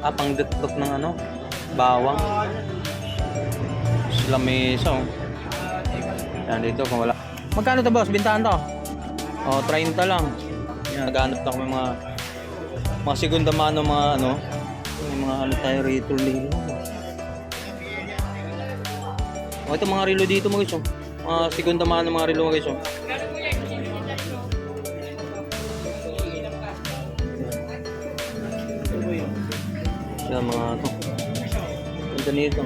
Ah, pang detok ng ano? Bawang. Lamesa oh. Yan dito kung wala. Magkano to boss? Bintahan to? Oh, 30 lang. Yan, naghanap na kami mga mga segunda mano mga ano. May mga ano tayo rito lilo. Oh, ito mga relo dito mga guys. oh. Mga segunda mano mga relo mga guys. Yan mga to. Ganda nito.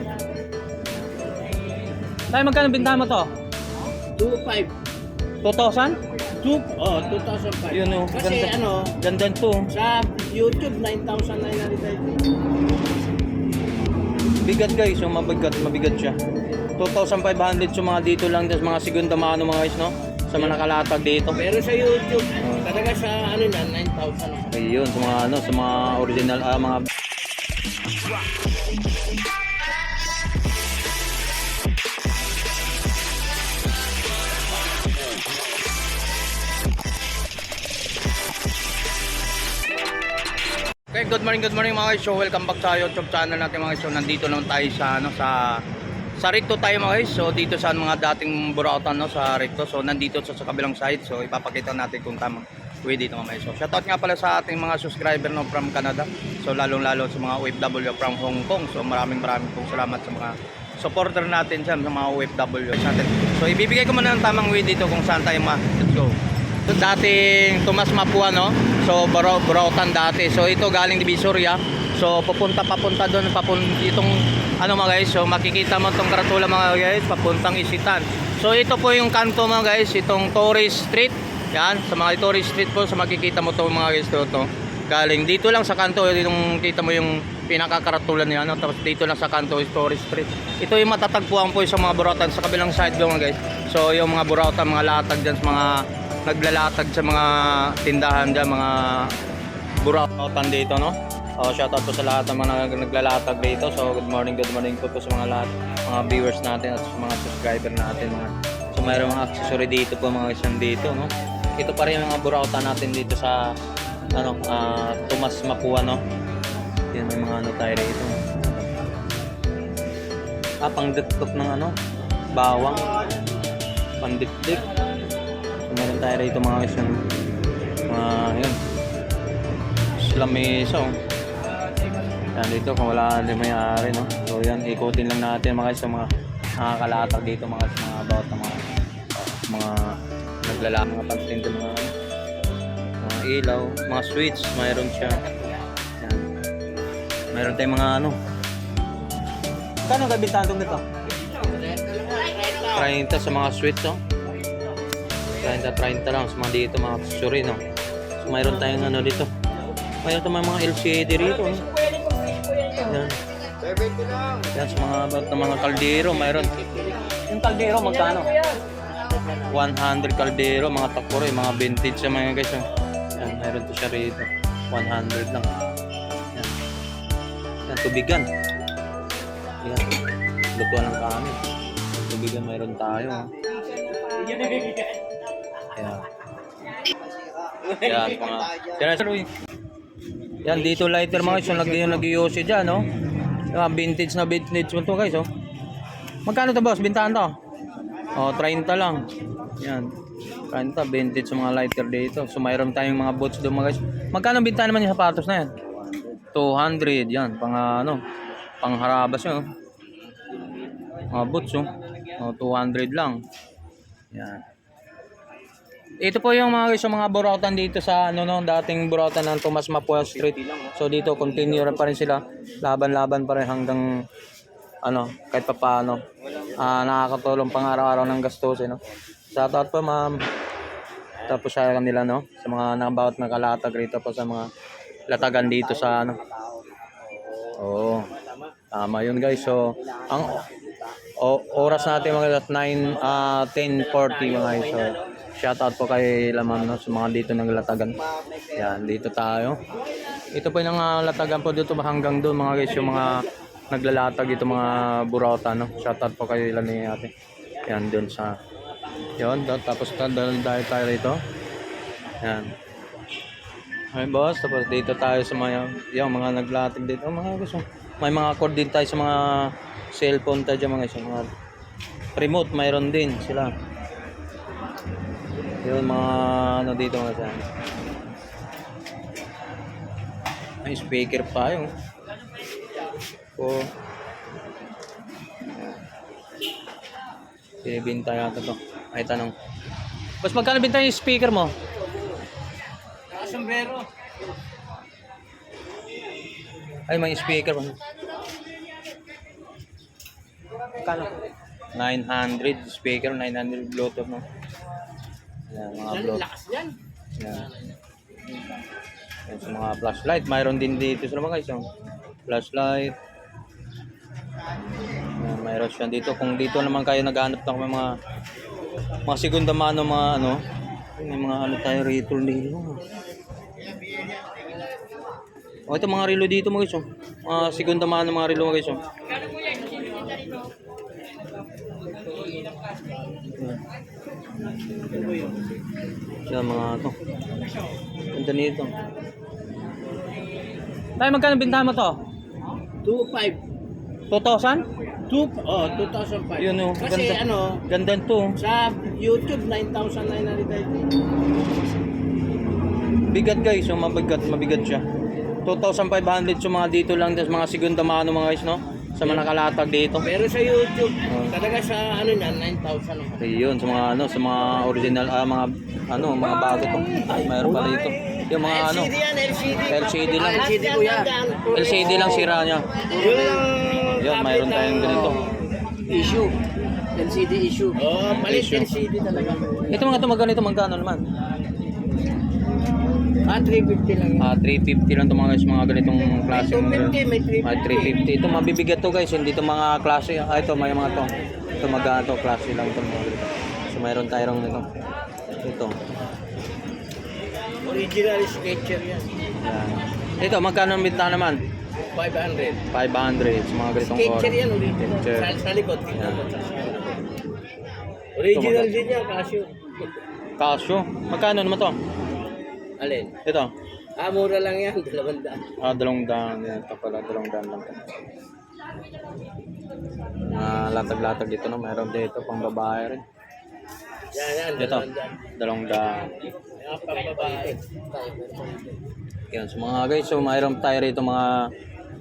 Tayo magkano bintahan mo to? 2.5. 2,000? 2, oh, 2005. Yun oh. Kasi Ganda, ano, ganda to. sa YouTube, 9,900. Bigat guys, yung mabigat, mabigat siya. 2,500 yung mga dito lang, tapos mga segunda mano mga guys, no? Sa mga nakalatag dito. Pero sa YouTube, Oh. talaga sa ano na, 9,000. Ayun, sa mga ano, sa mga original, ah, mga Okay, good morning, good morning mga guys. So, welcome back sa YouTube channel natin mga guys. So, nandito naman tayo sa ano sa sa Rito tayo mga guys. So, dito sa mga dating burautan no sa Rito. So, nandito sa, sa kabilang side. So, ipapakita natin kung tamang way dito mga guys. So, shoutout nga pala sa ating mga subscriber no from Canada. So, lalong-lalo sa mga OFW from Hong Kong. So, maraming maraming pong salamat sa mga supporter natin dyan, sa mga OFW natin. So, ibibigay ko muna ng tamang way dito kung saan tayo ma. Let's go. So, dating Tomas Mapua, no? So, Bro Burautan dati. So, ito galing Divisoria. So, papunta papunta doon, papunta itong ano mga guys. So, makikita mo itong karatula mga guys, papuntang Isitan. So, ito po yung kanto mga guys, itong Torres Street. Yan, sa mga Torres Street po, sa makikita mo to mga guys to, to. Galing dito lang sa kanto, yung kita mo yung pinakakaratulan niya, no? tapos dito lang sa kanto is Torres Street. Ito yung matatagpuan po sa mga burautan sa kabilang side doon guys. So, yung mga burautan, mga latag dyan sa mga naglalatag sa mga tindahan dyan, mga burautan dito, no? So, shoutout po sa lahat ng mga naglalatag dito. So, good morning, good morning po, po sa mga lahat, mga viewers natin at sa mga subscriber natin. Mga, so, mayroong mga accessory dito po, mga isang dito, no? Ito pa rin yung mga burautan natin dito sa, ano, ah, Tomas Mapua, no? Yan may mga ano tayo rito. Ah, pang diktok ng ano, bawang, pang dikdik. So, meron tayo rito mga yung mga yun lamesa oh. yan dito kung wala din may ari no so yan ikutin lang natin mga sa mga nakakalatag dito mga sa mga ng mga mga naglalaki mga pantinda mga mga ilaw mga switch mayroon siya. Yan. Mayroon tayong mga ano. Kano kabintahan itong nito? 30 sa mga switch oh. 30 30 lang sa mga dito mga accessory no. So mayroon tayong ano dito. Mayroon tayong mga LCD rito no? yan. Yan sa mga mga kaldero mayroon. Yung kaldero magkano 100 kaldero mga takore mga vintage sa mga guys oh. yan mayroon to siya rito 100 lang yan yan tubigan yan lutuan ng kanin tubigan mayroon tayo oh. Ayan. Yan, mga... Yan, sir. Yan, dito lighter mga guys. Yung nag yung nag-iossi dyan, no? Yung mga vintage na vintage mo to, guys, oh. Magkano to, boss? Bintahan to? Oh, 30 lang. Yan. 30, vintage yung mga lighter dito. So, mayroon tayong mga boots doon, mga guys. Magkano bintahan naman yung sapatos na yan? 200, yan. Pang, ano, pang harabas yun, oh. Mga boots, oh. Oh, 200 lang. Yan. Ito po yung mga guys, yung mga burautan dito sa ano no, dating burautan ng Tomas Mapua Street. So dito continue pa rin sila. Laban-laban pa rin hanggang ano, kahit pa Ah, nakakatulong pang araw-araw ng gastusin, no. Shoutout po, ma'am. Tapos sa kanila, no, sa mga nakabawat nakalatag rito po sa mga latagan dito sa ano. Oo. Tama yun guys. So, ang o, oras natin mga guys, 9, ah 10.40 mga guys. So, shoutout po kay Laman no, sa mga dito ng latagan. Yan, dito tayo. Ito po yung mga latagan po dito hanggang doon mga guys, yung mga naglalatag ito mga burauta no. Shoutout po kay Ilan ni ate. Yan doon sa Yon, tapos dahil tayo rito. Yan. Ay boss, tapos dito tayo sa mga, yung mga naglatag dito, mga gusto. May mga cord din tayo sa mga cellphone tayo dyan mga isang mga remote, mayroon din sila. Yun mga ano dito mga sa May speaker pa yun. Po. Binibinta yata to. Ay tanong. Boss, magkano binta yung speaker mo? Sombrero. Ay, may speaker pa. Kano? 900 speaker, 900 Bluetooth no. Yan, mga Bluetooth. lakas yan. Yan. Yan, sa mga flashlight, mayroon din dito sa mga isang flashlight. Yan, mayroon siya dito. Kung dito naman kayo naghanap ng mga mga segunda mano, mga ano, may mga ano tayo rito dito. O ito mga relo dito mga guys. oh. Mga segunda mano mga relo mga guys. oh. Yan mga to. Ganda nito. Tayo magkano bintahan mo to? 2.5. 2,000? Two, oh, 2005. Yun oh, Kasi ganda. ano, Ganda to. sa YouTube, 9,990. Bigat guys, yung mabigat, mabigat siya. 2,500 sa mga dito lang, tapos mga segunda mano mga guys, no? Sa mga nakalatag dito. Pero sa YouTube, Oh. talaga sa ano niyan, 9,000 naman. Ayun, sa mga ano, sa mga original, ah, mga ano, mga bago to. Ay, mayroon pa dito. Yung mga ano, LCD yan, LCD. LCD lang. LCD ko yan. LCD lang sira niya. Yun lang. Yun, mayroon tayong ng, ganito. Issue. LCD issue. Oh, palit Issue. LCD talaga. Ito mga ito, magkano ito, magkano naman? Ah, 350 lang. Ah, 350 lang to mga guys, mga ganitong klase. May 250, may 350. Ah, 350. Ito mabibigat to guys, hindi to mga klase. Ah, ito may mga to. Ito magkano to, klase lang to mga ganito. So mayroon tayong nito. Ito. Original sketcher yan. Yan. Ito, magkano ang binta naman? 500. 500 sa mga ganitong Sketcher yan, original. Sketcher. Sa, sa likod. tingnan mo sa Original din yan, Casio. Casio. Magkano naman to? Alin? Ito. Ah, mura lang yan, dalawang daan. Ah, dalawang daan. Ito pala, dalawang daan lang. Mga latag-latag dito, no? Mayroon dito, pang babae rin. Yan, yan, Ito, dalawang daan. Yan, so mga guys, so mayroon tayo rito mga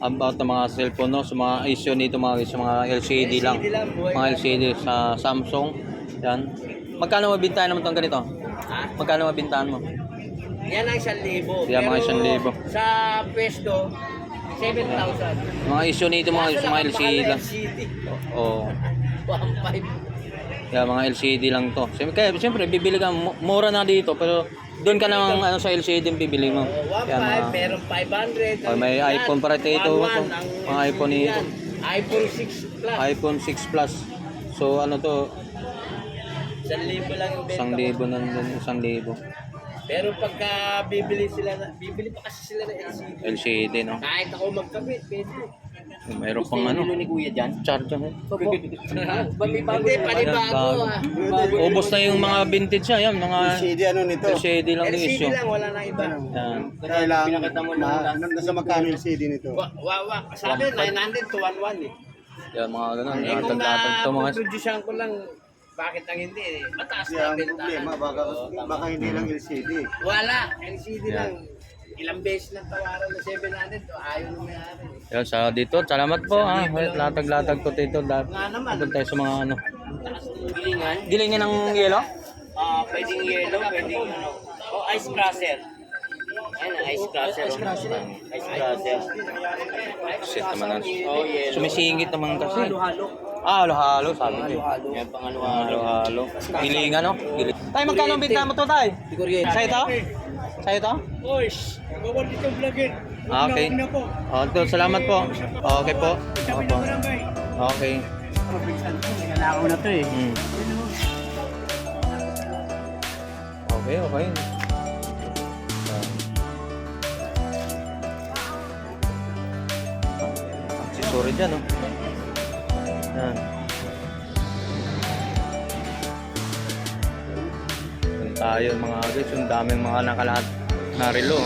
about ng mga cellphone, no? So mga issue nito mga guys, so mga LCD lang. LCD lang, buhay Mga. LCD sa Samsung. Yan. Magkano mabintahan naman itong ganito? Ha? Magkano mabintahan mo? Yan ang 1,000. Yan, mga Pero 1,000. Sa pwesto, 7,000. Mga issue nito mga guys, mga LCD lang. LCD. Oo. 1,500. Yeah, mga LCD lang to. Siyempre, kaya, siyempre bibili ka, mu- mura na dito, pero doon ka nang ano, sa LCD yung bibili mo. 1,500, Yan, mga, meron 500. Oh, may Yan, iPhone para dito, 1,100 ito. ang Mga iPhone yan. iPhone 6 Plus. iPhone 6 Plus. So ano to, 1,000 lang yung benta isang ko. libo nandun, isang libo. Pero pagka bibili sila, bibili pa kasi sila ng LCD. LCD, no? Kahit ako magkabit, pwede. Mayroon pang ano, ni Kuya dyan? charger. eh. Hindi, panibago ah. Ubos na yung mga vintage siya, yan, mga LCD ano nito? LCD lang yung LCD issue. lang, wala na iba. Yan. Kailangan ma, nasa magkano LCD nito? Wa, wa, wa. Sabi, 900 to 1,1 eh. Yan, mga ganun, Eh kung to mga na-producean ko lang, bakit ang hindi eh? Mataas na ang bentahan. problema, baka, baka hindi lang LCD. Wala, LCD Yeah. lang. Ilang beses lang tawaran na 700, to, ayaw na may-ari. Yan, sa dito, salamat po ah. Latag-latag po dito. Nga naman, Doon tayo sa mga ano. taas ng gilingan. Gilingan ng yelo? Ah, pwedeng yellow, pwedeng ano. Oh, ice crusher. Ayun, ice crusher. Ice crusher. Ice crusher. Shit naman. Oh. Sumisingit naman kasi. Halo-halo. Ah, halo-halo, sabi ko. Yan pang halo-halo. Halo-halo. Gilingan, no? Giling. Tay, magkano ang binta mo to, tay? Sa ito? Sa ito? Oish, bawal dito vlogger. Ah, okay. Oh, to, salamat po. Okay po. Opo. Okay. Nalakaw na to eh. Hmm. Okay, okay. Sorry dyan, no? Yan. Yan tayo mga guys, yung daming mga Narilo.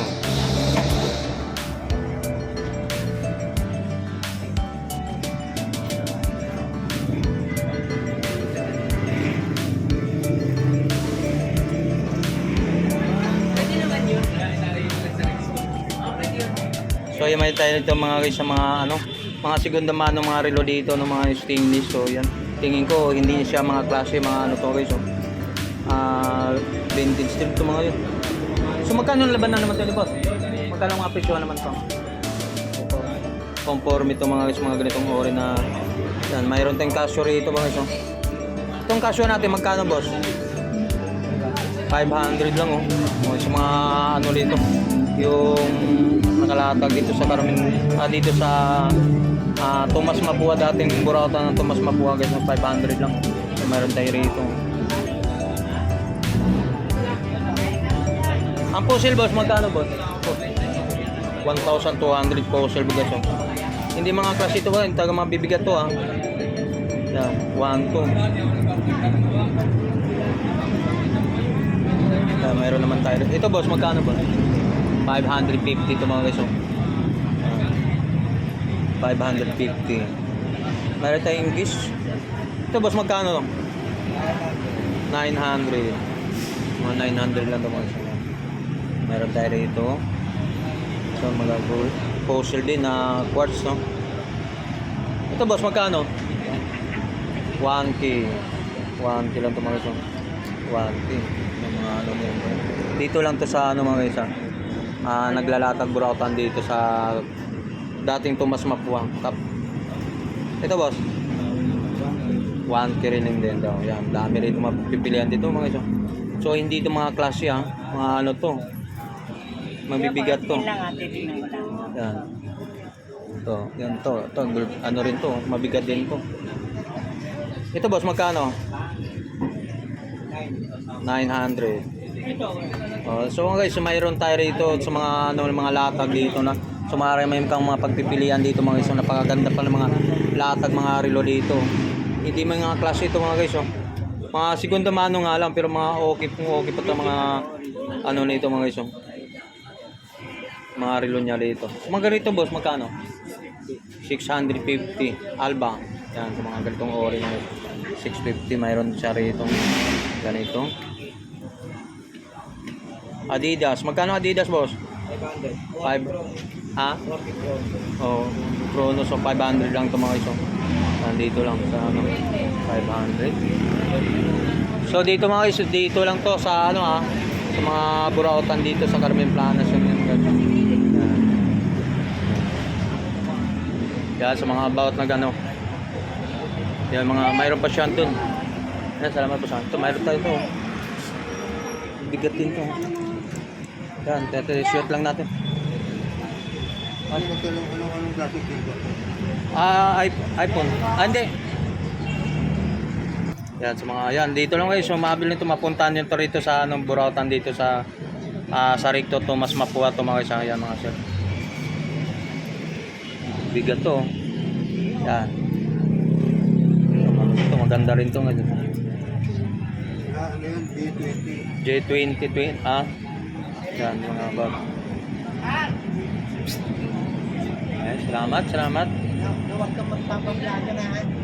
So ayan may tayo dito mga guys sa mga ano mga segunda mano mga relo dito ng mga stainless. So yan tingin ko hindi siya mga klase mga ano to guys so uh, vintage strip to mga yun So magkano ang laban na naman ni boss? Magkano ang mga presyo naman to? Conforme ito mga guys, mga ganitong ori na yan, mayroon tayong casio rito mga guys. oh. Itong casio natin magkano boss? 500 lang oh. oh sa mga ano dito, yung nakalatag dito sa Carmen, ah, dito sa ah, Tomas Mapua dating burautan ng Tomas Mapua guys, ng 500 lang. So, mayroon tayo rito. Ang puzzle boss, magkano boss? 1,200 puzzle guys. Oh. Hindi mga klase ito ba, yung taga mga bibigat to ah. Yan, 1, 2. Ah, mayroon naman tayo. Ito boss, magkano ba? 550 ito mga guys. Oh. Ah, 550. Mayroon tayong English. Ito boss, magkano? 900. Mga 900 lang ito mga guys. Meron tayo rito. So, mga. Fossil din na quartz, no? Ito boss, magkano? 1K. 1K lang ito mga guys. oh. 1K. Yung mga ano. Dito lang to sa ano mga guys. ah. Ah, naglalatag burautan dito sa dating Tomas Mapuang. Kap. Ito boss. 1K rin din daw. Yan, dami rin mapipilian dito mga guys. oh. So hindi ito mga klase ha. Mga ano to. Mabibigat to. Yan. To, yan to. to ano rin to, mabigat din to. Ito boss, magkano? 900. Oh, so guys, mayroon tayo rito sa mga ano mga latag dito na sumari may kang mga pagpipilian dito mga guys. So, napakaganda pa ng mga latag mga relo dito. Hindi mga klase ito mga guys. Oh. Mga segunda mano nga lang pero mga okay okay pa to mga ano nito mga guys. Oh mga relo niya dito. Mga ganito boss, magkano? 650 Alba. Yan, sa mga ganitong ori na 650 mayroon siya rito. Ganito. Adidas. Magkano Adidas boss? 500. 5 Ha? Oh, Chrono so 500 lang to mga iso. Nandito lang sa ano 500. So dito mga iso, dito lang to sa ano ah sa mga burautan dito sa Carmen Planas yung yung ganun. Yan. Yan sa mga about na gano. Yan mga mayroon pa siya dun. Yan salamat po sa ito. Mayroon tayo to. Bigat din to. Yan, tete shoot lang natin. Ano? Anong, anong, klase dito? Ah, iPhone. Ah, hindi. Yan, sa mga, yan, dito lang guys, so maabil nito, mapuntahan nyo to rito sa anong burautan dito sa ah, sa Ricto Tomas Mapua to mga guys, Ah, yan mga sir. Bigat to. Yan. Ito, maganda rin to ngayon. Ah, ano yun? D20. J20, 20, ah. Yan, mga bag. Yan, salamat, salamat. Huwag kang magpapablado na ha.